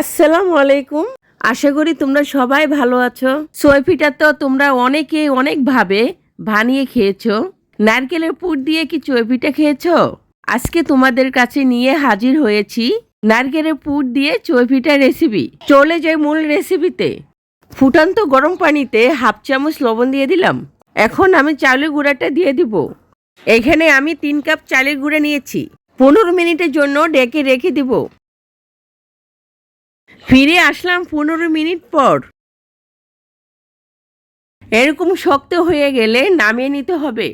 আসসালামু আলাইকুম। আশা করি তোমরা সবাই ভালো আছো। সোয়ফিটা তো তোমরা অনেকে অনেকভাবে বানিয়ে খেয়েছো। নারকেলের পুর দিয়ে কি চৈপিটা খেয়েছো? আজকে তোমাদের কাছে নিয়ে হাজির হয়েছি নারকেলের পুর দিয়ে চৈপিটা রেসিপি চলে যাই মূল রেসিপিতে ফুটান্ত গরম পানিতে হাফ চামচ লবণ দিয়ে দিলাম। এখন আমি চাউলের গুঁড়াটা দিয়ে দিব। এখানে আমি তিন কাপ চালের গুঁড়া নিয়েছি। পনেরো মিনিটের জন্য ডেকে রেখে দিব। ফিরে আসলাম পনেরো মিনিট পর। এরকম শক্ত হয়ে গেলে নামিয়ে নিতে হবে।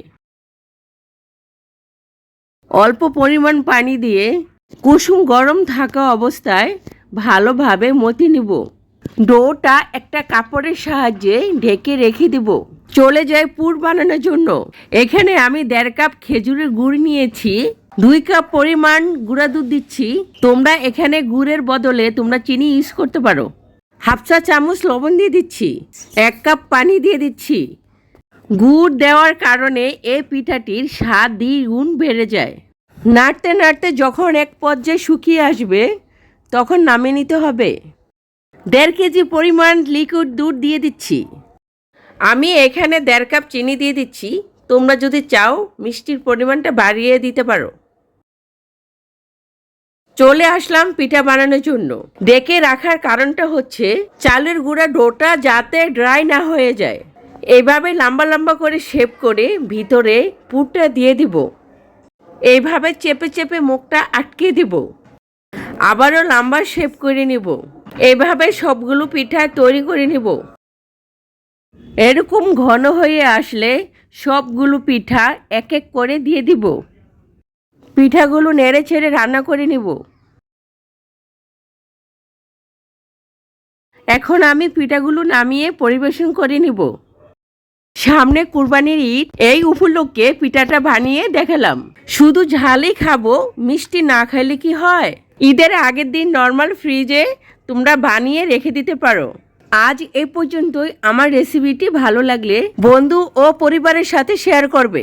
অল্প পরিমাণ পানি দিয়ে কুসুম গরম থাকা অবস্থায় ভালোভাবে মতি নিব। ডোটা একটা কাপড়ের সাহায্যে ঢেকে রেখে দিব। চলে যায় পুর বানানোর জন্য। এখানে আমি দেড় কাপ খেজুরের গুড় নিয়েছি। দুই কাপ পরিমাণ গুঁড়া দুধ দিচ্ছি। তোমরা এখানে গুড়ের বদলে তোমরা চিনি ইউজ করতে পারো। হাফ চা চামচ লবণ দিয়ে দিচ্ছি। এক কাপ পানি দিয়ে দিচ্ছি। গুড় দেওয়ার কারণে এই পিঠাটির স্বাদ দ্বিগুণ বেড়ে যায়। নাড়তে নাড়তে যখন এক পর্যায়ে শুকিয়ে আসবে, তখন নামিয়ে নিতে হবে। দেড় কেজি পরিমাণ লিকুইড দুধ দিয়ে দিচ্ছি। আমি এখানে দেড় কাপ চিনি দিয়ে দিচ্ছি। তোমরা যদি চাও, মিষ্টির পরিমাণটা বাড়িয়ে দিতে পারো। চলে আসলাম পিঠা বানানোর জন্য। ডেকে রাখার কারণটা হচ্ছে, চালের গুঁড়া ডোটা যাতে ড্রাই না হয়ে যায়। এইভাবে লম্বা লম্বা করে শেপ করে ভিতরে পুরটা দিয়ে দিব। এইভাবে চেপে চেপে মুখটা আটকে দিব। আবারও লম্বা শেপ করে নিব। এইভাবে সবগুলো পিঠা তৈরি করে নিব। এরকম ঘন হয়ে আসলে সবগুলো পিঠা এক এক করে দিয়ে দিব। পিঠাগুলো নেড়ে ছেড়ে রান্না করে নিব। এখন আমি পিঠাগুলো নামিয়ে পরিবেশন করে নিব। সামনে কুরবানির ঈদ, এই উপলক্ষে পিঠাটা বানিয়ে দেখালাম। শুধু ঝালই খাব, মিষ্টি না খাইলে কি হয়? ঈদের আগের দিন নর্মাল ফ্রিজে তোমরা বানিয়ে রেখে দিতে পারো। আজ এ পর্যন্তই। আমার রেসিপিটি ভালো লাগলে বন্ধু ও পরিবারের সাথে শেয়ার করবে।